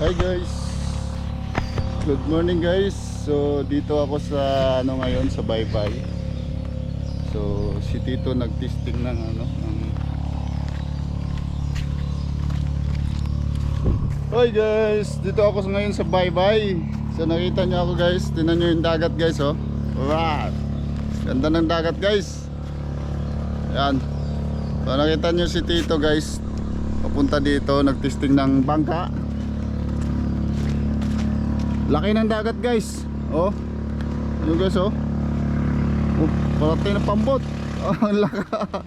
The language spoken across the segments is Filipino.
Hi guys. Good morning guys. So dito ako sa ano ngayon sa Baybay. So si Tito nagtesting ng ano ng Hi guys, dito ako ngayon sa Baybay. So nakita niyo ako guys, tinan niyo yung dagat guys oh. Wow. Ganda ng dagat guys. Yan. So nakita niyo si Tito guys, papunta dito nagtesting ng bangka. Laki ng dagat guys. Oh. Yung guys oh. Oh, parating na pambot. Oh, ang laka.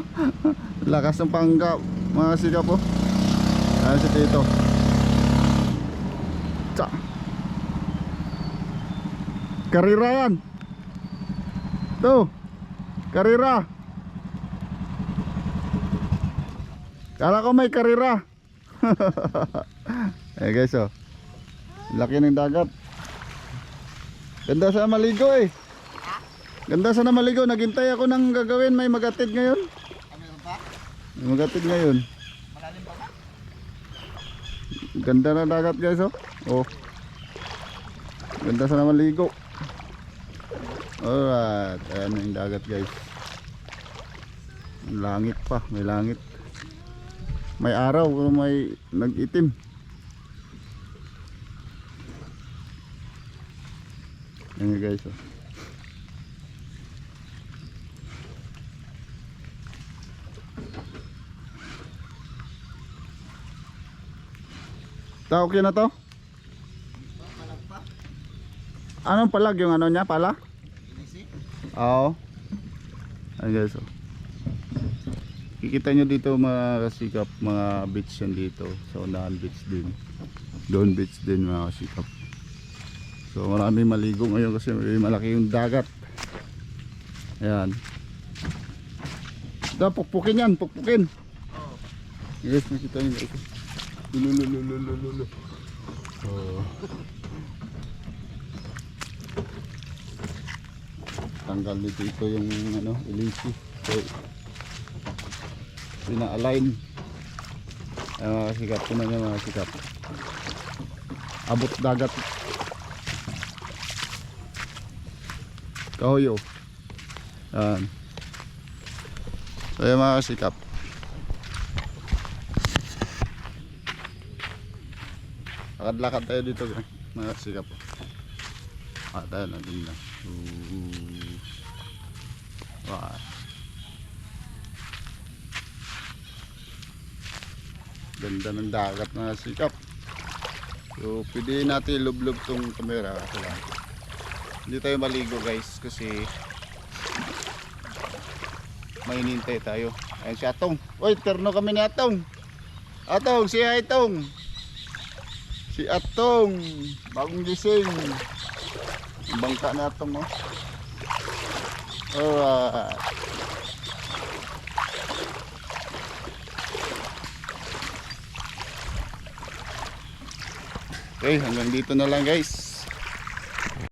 Lakas ng pangga. Mga siga po. Ayan si Tito. Tsa. Karira yan. To. Karira. Kala ko may karira. eh guys oh. Laki ng dagat. Ganda sa maligo eh. Ganda sa maligo. Naghintay ako ng gagawin. May magatid ngayon. May magatid ngayon. Ganda na dagat guys oh. Oh. Ganda sa maligo. Alright. Ayan na yung dagat guys. Ang Langit pa. May langit. May araw. May nag-itim. Ayan guys oh. Ta okay na to? Anong palag yung ano niya pala? Oo. Ayan guys oh. Kikita nyo dito mga kasikap, mga beach yan dito. Sa unahan beach din. Doon beach din mga kasikap. So marami maligo ngayon kasi malaki yung dagat. Ayan. Da, pukpukin yan, pukpukin. Yes, nakita nyo ito. Lululululululu. Oh. Tanggal dito ito yung ano, ilisi. So, pina-align. Mga sikap, ito na niya mga sikap. Abot dagat Kahoyo. Yan. So yung mga sikap. Lakad-lakad tayo dito mga sikap. Ah, tayo na din na. Wow. Ganda ng dagat mga sikap. So pwede natin ilublob tong kamera. Wala. Hindi tayo maligo guys kasi may hinintay tayo. Ayan si Atong. Uy, terno kami ni Atong. Atong, si Atong. Si Atong. Bagong gising. Ang Bangka na Atong oh. Alright. Okay, hanggang dito na lang guys.